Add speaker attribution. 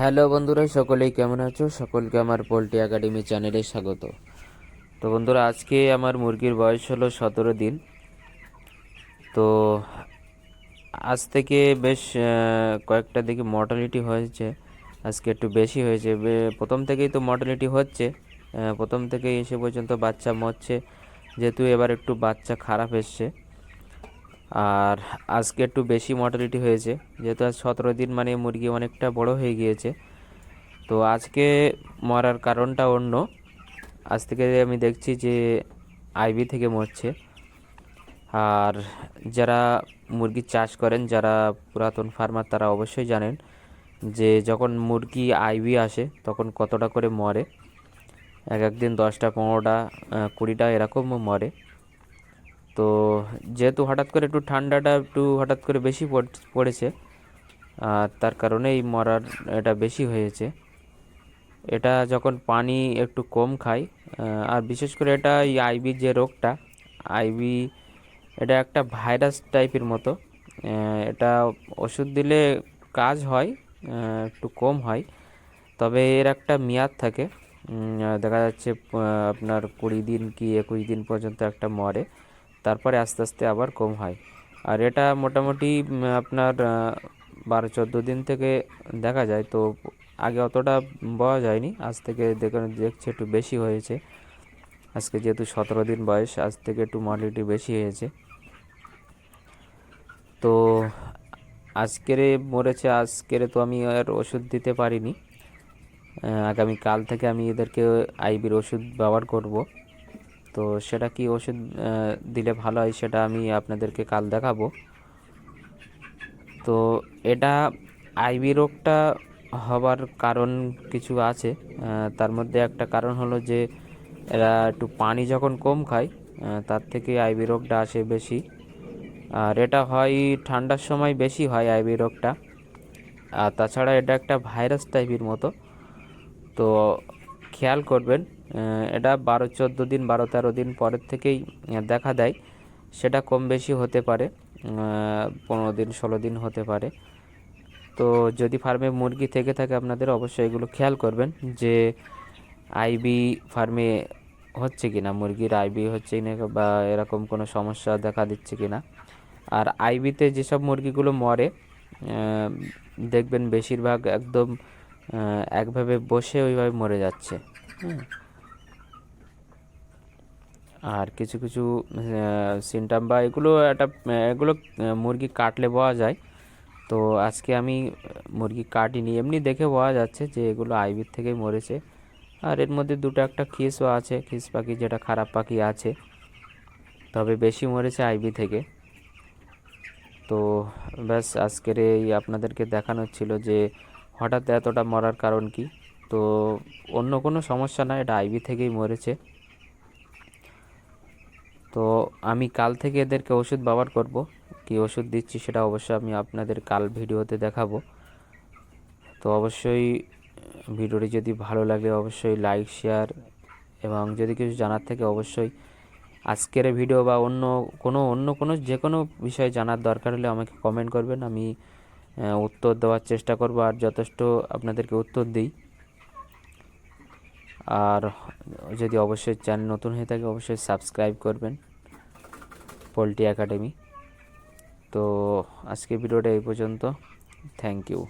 Speaker 1: Hello বন্ধুরা, সকলেই কেমন আছো? সকলকে আমার পোলট্রি একাডেমি চ্যানেলে স্বাগত। তো বন্ধুরা, আজকে আমার মুরগির বয়স হলো সতেরো দিন। তো আজ থেকে বেশ কয়েকটা দেখি মর্টালিটি হয়েছে। আজকে একটু বেশি হয়েছে। প্রথম থেকেই তো মর্টালিটি হচ্ছে। প্রথম থেকেই এসে পর্যন্ত বাচ্চা মরছে। যেহেতু এবার একটু বাচ্চা খারাপ এসছে। আর আজকে একটু বেশি মর্টালিটি হয়েছে, যেহেতু আজ সতেরো দিন মানে মুরগি অনেকটা বড় হয়ে গিয়েছে। তো আজকে মরার কারণটা অন্য। আজ থেকে আমি দেখছি যে আইবি থেকে মরছে। আর যারা মুরগি চাষ করেন, যারা পুরাতন ফার্মার তারা অবশ্যই জানেন যে যখন মুরগি আইবি আসে, তখন কতটা করে মরে। এক একদিন দশটা, পনেরোটা কুড়িটা এরকমও মরে। তো যেহেতু হঠাৎ করে একটু ঠান্ডাটা একটু হঠাৎ করে বেশি পড়- পড়েছে আর তার কারণে এই মরার এটা বেশি হয়েছে। এটা যখন পানি একটু কম খায় আর বিশেষ করে এটা এই আইবি যে রোগটা আইবি এটা একটা ভাইরাস টাইপের মতো এটা ওষুধ দিলে কাজ হয় একটু কম হয়, তবে এর একটা মেয়াদ থাকে। দেখা যাচ্ছে আপনার কুড়ি দিন কি একুশ দিন পর্যন্ত একটা মরে। তারপরে আস্তে আস্তে আবার কম হয়। আর এটা মোটামুটি আপনার বারো চোদ্দ দিন থেকে দেখা যায়। তো আগে অতটা পাওয়া যায়নি। আজ থেকে দেখে দেখছি একটু বেশি হয়েছে। আজকে যেহেতু সতেরো দিন বয়স আজ থেকে একটু মর্টিলিটি বেশি হয়েছে। তো আজকেরে মরেছে আজকেরে তো আমি আর ওষুধ দিতে পারিনি। আহ, আগামী কাল থেকে আমি এদেরকে আইবির ওষুধ ব্যবহার করব। তো সেটা কি ওষুধ দিলে ভালো হয় সেটা আমি আপনাদেরকে কাল দেখাবো। তো এটা আইবি রোগটা হবার কারণ কিছু আছে তার মধ্যে একটা কারণ হলো যে এরা একটু পানি যখন কম খায় তার থেকে আইবি রোগটা আসে বেশি। আর এটা হয় ঠান্ডার সময় বেশি হয় আইবি রোগটা। আর তাছাড়া এটা একটা ভাইরাস টাইপের মতো। তো খেয়াল করবেন এটা বারো, চোদ্দ দিন, বারো, তেরো দিন পরের থেকেই দেখা দেয়। সেটা কম বেশি হতে পারে পনেরো দিন, ষোলো দিন হতে পারে। তো যদি ফার্মে মুরগি থেকে থাকে আপনাদের, অবশ্যই এগুলো খেয়াল করবেন যে আইবি ফার্মে হচ্ছে কি না মুরগির আইবি হচ্ছে কি না বা এরকম কোনো সমস্যা দেখা দিচ্ছে কি না আর আইবিতে যেসব মুরগিগুলো মরে দেখবেন বেশিরভাগ একদম একভাবে বসে ওইভাবে মরে যাচ্ছে। আর কিছু কিছু সিমটাম বা এগুলো একটা, এগুলো মুরগি কাটলে পাওয়া যায়। তো আজকে আমি মুরগি কাটিনি, এমনি দেখে পাওয়া যাচ্ছে যে এগুলো আইবির থেকেই মরেছে। আর এর মধ্যে দুটো একটা খিসও আছে, খিস পাখি যেটা খারাপ পাখি আছে, তবে বেশি মরেছে আইবি থেকে। তো ব্যাস, আজকের এই আপনাদেরকে দেখানো ছিল যে হঠাৎ এতটা মরার কারণ কি? তো অন্য কোনো সমস্যা না, এটা আইবি থেকেই মরেছে। তো আমি কাল থেকে এদেরকে ওষুধ ব্যবহার করব। কি ওষুধ দিচ্ছি সেটা অবশ্যই আমি আপনাদের কাল ভিডিওতে দেখাবো। তো অবশ্যই ভিডিওটি যদি ভালো লাগে অবশ্যই লাইক, শেয়ার এবং যদি কিছু জানার থেকে অবশ্যই আজকের ভিডিও বা অন্য কোনো অন্য কোনো যে কোনো বিষয়ে জানার দরকার হলে আমাকে কমেন্ট করবেন। আমি উত্তর দেওয়ার চেষ্টা করব আর যথেষ্ট আপনাদেরকে উত্তর দিই। আর যদি অবশ্যই চ্যানেল নতুন হয়ে থাকে, অবশ্যই সাবস্ক্রাইব করবেন পোলট্রি একাডেমি। তো আজকে ভিডিওটা এই পর্যন্ত। Thank you.